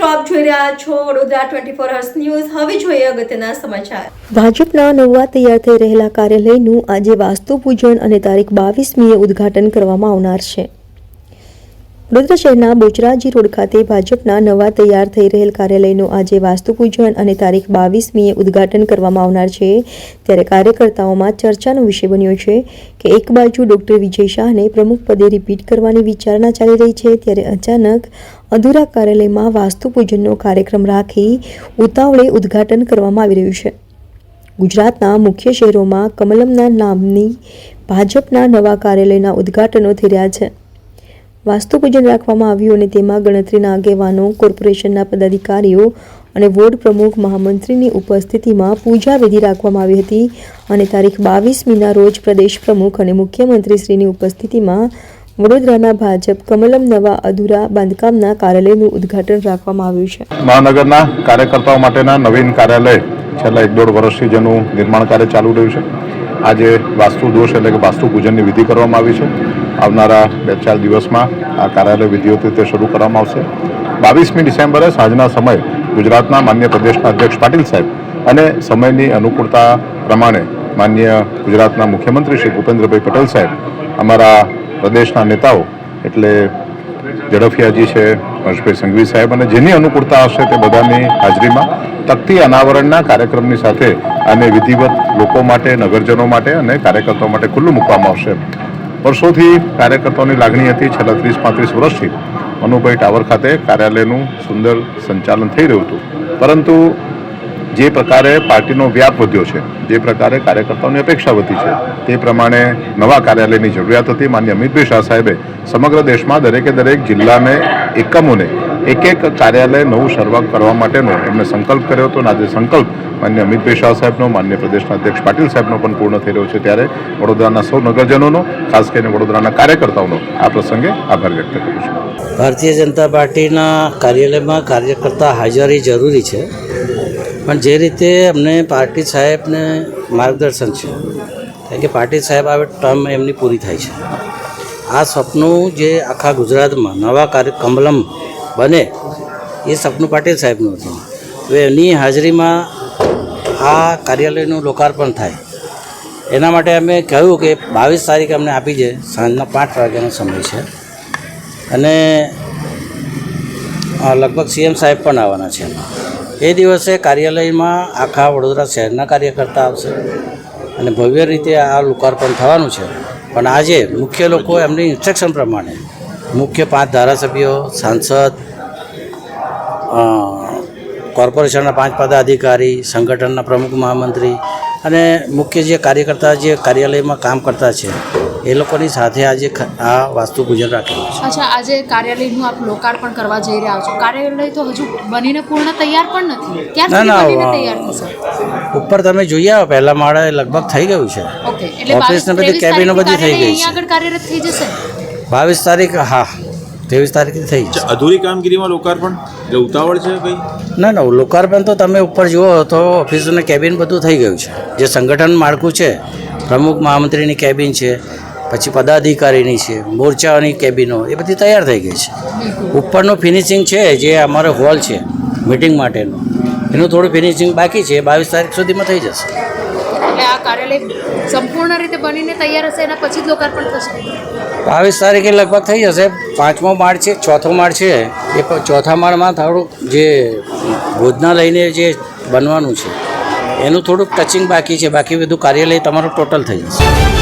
મિત્રો આપ જોઈ રહ્યા છો Vadodara twenty four hours news. હવે જોઈએ અગત્યના સમાચાર. ભાજપના નવા તૈયાર થઈ રહેલા કાર્યાલયનું આજે વાસ્તુ પૂજન અને તારીખ બાવીસમીએ ઉદ્ઘાટન કરવામાં આવનાર છે. વડોદરા શહેરના બોચરાજી રોડ ખાતે ભાજપના નવા તૈયાર થઈ રહેલ કાર્યાલયનું આજે વાસ્તુ પૂજન અને તારીખ બાવીસમીએ ઉદ્ઘાટન કરવામાં આવનાર છે. ત્યારે કાર્યકર્તાઓમાં ચર્ચાનો વિષય બન્યો છે કે એક બાજુ ડોક્ટર વિજય શાહને પ્રમુખ પદે રિપીટ કરવાની વિચારણા ચાલી રહી છે, ત્યારે અચાનક અધૂરા કાર્યાલયમાં વાસ્તુ પૂજનનો કાર્યક્રમ રાખી ઉતાવળે ઉદ્ઘાટન કરવામાં આવી રહ્યું છે. ગુજરાતના મુખ્ય શહેરોમાં કમલમના નામની ભાજપના નવા કાર્યાલયના ઉદ્ઘાટનો થઈ રહ્યા છે. વાસ્તુ પૂજન રાખવામાં આવ્યું અને તેમાં ગણતરીના આગેવાનો, કોર્પોરેશનના પદાધિકારીઓ અને વોર્ડ પ્રમુખ મહામંત્રીની ઉપસ્થિતિમાં પૂજા વિધિ રાખવામાં આવી હતી અને તારીખ બાવીસમીના રોજ પ્રદેશ પ્રમુખ અને મુખ્યમંત્રીશ્રીની ઉપસ્થિતિમાં વડોદરાના ભાજપ કમલમ નવા અધૂરા બાંધકામના કાર્યાલયનું ઉદ્ઘાટન રાખવામાં આવ્યું છે. મહાનગરના કાર્યકર્તાઓ માટેના નવીન કાર્યાલય છેલ્લા એક દોઢ વર્ષથી જેનું નિર્માણ કાર્ય ચાલુ રહ્યું છે. આજે વાસ્તુ દોષ એટલે કે વાસ્તુ પૂજનની વિધિ કરવામાં આવી છે. આવનારા બે ચાર દિવસમાં આ કાર્યાલય વિધિઓ તે શરૂ કરવામાં આવશે. બાવીસમી ડિસેમ્બરે સાંજના સમયે ગુજરાતના માન્ય પ્રદેશના અધ્યક્ષ પાટીલ સાહેબ અને સમયની અનુકૂળતા પ્રમાણે માન્ય ગુજરાતના મુખ્યમંત્રી શ્રી ભૂપેન્દ્રભાઈ પટેલ સાહેબ, અમારા પ્રદેશના નેતાઓ એટલે ઝડફિયાજી છે, હર્ષભાઈ સંઘવી સાહેબ અને જેની અનુકૂળતા હશે તે બધાની હાજરીમાં તકતી અનાવરણના કાર્યક્રમની સાથે આને વિધિવત લોકો માટે, નગરજનો માટે અને કાર્યકર્તાઓ માટે ખુલ્લું મૂકવામાં આવશે. વર્ષોથી કાર્યકર્તાઓની લાગણી હતી, છેલ્લા ત્રીસ પાંત્રીસ વર્ષથી મનુભાઈ ટાવર ખાતે કાર્યાલયનું સુંદર સંચાલન થઈ રહ્યું હતું. પરંતુ જે પ્રકારે પાર્ટીનો વ્યાપ વધ્યો છે, જે પ્રકારે કાર્યકર્તાઓની અપેક્ષા વધી છે, તે પ્રમાણે નવા કાર્યાલયની જરૂરિયાત હતી. માન્ય અમિતભાઈ શાહ સાહેબે સમગ્ર દેશમાં દરેકે દરેક જિલ્લાને એકમોને એક એક કાર્યાલય નવું શરૂઆત કરવા માટેનો એમને સંકલ્પ કર્યો હતો. અને આજે સંકલ્પ માન્ય અમિતભાઈ શાહ સાહેબનો, માન્ય પ્રદેશના અધ્યક્ષ પાટીલ સાહેબનો પણ પૂર્ણ થઈ રહ્યો છે. ત્યારે વડોદરાના સૌ નગરજનોનો, ખાસ કરીને વડોદરાના કાર્યકર્તાઓનો આ પ્રસંગે આભાર વ્યક્ત કરું છું. ભારતીય જનતા પાર્ટીના કાર્યાલયમાં કાર્યકર્તા હાજરી જરૂરી છે. પણ જે રીતે અમને પાર્ટી સાહેબને માર્ગદર્શન છે, કારણ કે પાર્ટી સાહેબ આવે ટર્મ એમની પૂરી થાય છે. આ સપનું જે આખા ગુજરાતમાં નવા કાર્ય કમલમ બને. એ સપનું પાટીલ સાહેબનું હતું. હવે એની હાજરીમાં આ કાર્યાલયનું લોકાર્પણ થાય. એના માટે અમે કહ્યું કે બાવીસ તારીખ અમને આપી છે સાંજના પાંચ વાગ્યાનો સમય છે. અને લગભગ સીએમ સાહેબ પણ આવવાના છે એ દિવસે કાર્યાલયમાં આખા વડોદરા શહેરના કાર્યકર્તા આવશે અને ભવ્ય રીતે આ લોકાર્પણ થવાનું છે. પણ આજે મુખ્ય લોકો એમની ઇન્સ્ટ્રક્શન પ્રમાણે મુખ્ય પાંચ ધારાસભ્યો સાંસદ કોર્પોરેશનના પાંચ પદાધિકારી સંગઠનના પ્રમુખ મહામંત્રી અને મુખ્ય જે કાર્યકર્તા જે કાર્યાલયમાં કામ કરતા છે એ લોકોની સાથે આજે આ વાસ્તુ પૂજન રાખેલું છે. અચ્છા આજે કાર્યાલયનું આપ લોકાર્પણ કરવા જઈ રહ્યા છો. કાર્યાલય તો હજુ બનીને પૂર્ણ તૈયાર પણ નથી. ના, ના, તૈયાર ઉપર તમે જોઈ આવો પહેલા માળે લગભગ થઈ ગયું છે. ઓકે એટલે ઓફિસ ને બધી કેબિનો બધી થઈ ગઈ છે. આગળ કાર્યરત થઈ જશે? બાવીસ તારીખ હા ત્રેવીસ તારીખે થઈ જશે. અધૂરી કામગીરીમાં લોકાર્પણ એટલે ઉતાવળ છે ભાઈ? ના ના લોકાર્પણ તો તમે ઉપર જુઓ તો ઓફિસનું કેબિન બધું થઈ ગયું છે. જે સંગઠન માળખું છે પ્રમુખ મહામંત્રીની કેબિન છે પછી પદાધિકારીની છે મોરચાઓની કેબિનો એ બધી તૈયાર થઈ ગઈ છે. ઉપરનું ફિનિશિંગ છે જે અમારો હોલ છે મિટિંગ માટેનો. એનું થોડું ફિનિશિંગ બાકી છે બાવીસ તારીખ સુધીમાં થઈ જશે. એટલે આ કાર્યાલય સંપૂર્ણ રીતે બનીને તૈયાર હશે, એના પછી જ લોકાર્પણ થશે. બાવીસ તારીખે લગભગ થઈ જશે. પાંચમો માળ છે, ચોથો માળ છે. એ ચોથા માળમાં થોડુંક જે ભોજનાલયને જે બનવાનું છે, એનું થોડુંક ટચિંગ બાકી છે. બાકી બધું કાર્યાલય તમારું ટોટલ થઈ જશે.